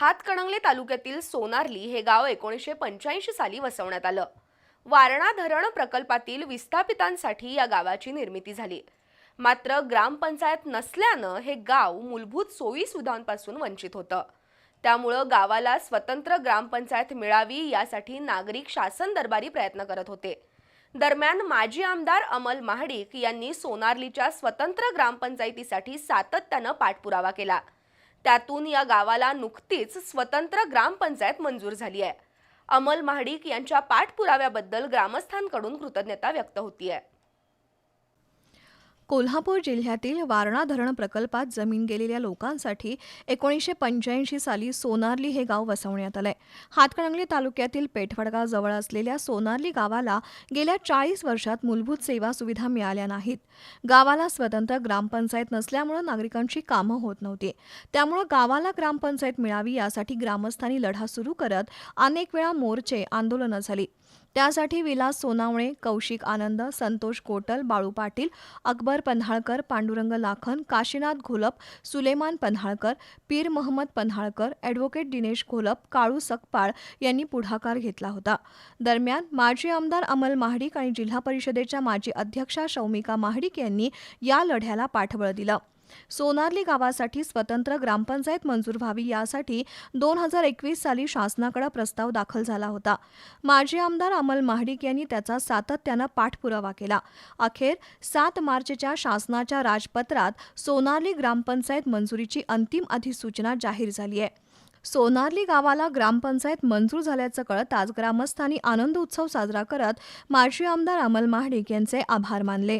हातकणंगले तालुक्यातील सोनारली हे गाव एकोणीसशे पंच्याऐंशी साली वसवण्यात आलं. वारणा धरण प्रकल्पातील विस्थापितांसाठी या गावाची निर्मिती झाली. मात्र ग्रामपंचायत नसल्यानं हे गाव मूलभूत सोयी सुविधांपासून वंचित होतं. त्यामुळं गावाला स्वतंत्र ग्रामपंचायत मिळावी यासाठी नागरिक शासन दरबारी प्रयत्न करत होते. दरम्यान माजी आमदार अमल महाडिक यांनी सोनारलीच्या स्वतंत्र ग्रामपंचायतीसाठी सातत्यानं पाठपुरावा केला. त्यातून या गावाला नुकतीच स्वतंत्र ग्रामपंचायत मंजूर झाली आहे. अमल महाडिक यांच्या पाठपुराव्याबद्दल ग्रामस्थांकडून कृतज्ञता व्यक्त होतीये. कोल्हापूर जिल्ह्यातील वारणा धरण प्रकल्पात जमीन गेलेल्या लोकांसाठी एकोणीसशे पंच्याऐंशी साली सोनारली हे गाव वसवण्यात आलंय. हातकणंगले तालुक्यातील पेठवडगाव जवळ असलेल्या सोनारली गावाला गेल्या चाळीस वर्षात मूलभूत सेवा सुविधा मिळाल्या नाहीत. गावाला स्वतंत्र ग्रामपंचायत नसल्यामुळं नागरिकांची कामं होत नव्हती. त्यामुळं गावाला ग्रामपंचायत मिळावी यासाठी ग्रामस्थांनी लढा सुरू करत अनेक वेळा मोर्चे आंदोलनं झाली. त्यासाठी विलास सोनावणे कौशिक आनंद संतोष कोटल बाळू पाटील अकबर पन्हाळकर पांडुरंग लाखन काशीनाथ घोलप सुलेमान पन्हाळकर पीर महम्मद पन्हाळकर ॲडव्होकेट दिनेश घोलप काळू सकपाळ यांनी पुढाकार घेतला होता. दरम्यान माजी आमदार अमल महाडिक आणि जिल्हा परिषदेच्या माजी अध्यक्षा शौमिका महाडिक यांनी या लढ्याला पाठबळ दिलं. सोनारली गावासाठी स्वतंत्र ग्रामपंचायत मंजूर व्हावी यासाठी दोन हजार एकवीस साली शासनाकडे प्रस्ताव दाखल झाला होता. माजी आमदार अमल महाडिक यांनी त्याचा सातत्यानं पाठपुरावा केला. अखेर सात मार्चच्या शासनाच्या राजपत्रात सोनारली ग्रामपंचायत मंजुरीची अंतिम अधिसूचना जाहीर झाली आहे. सोनारली गावाला ग्रामपंचायत मंजूर झाल्याचं कळताच ग्रामस्थांनी आनंद उत्सव साजरा करत माजी आमदार अमल महाडिक यांचे आभार मानले.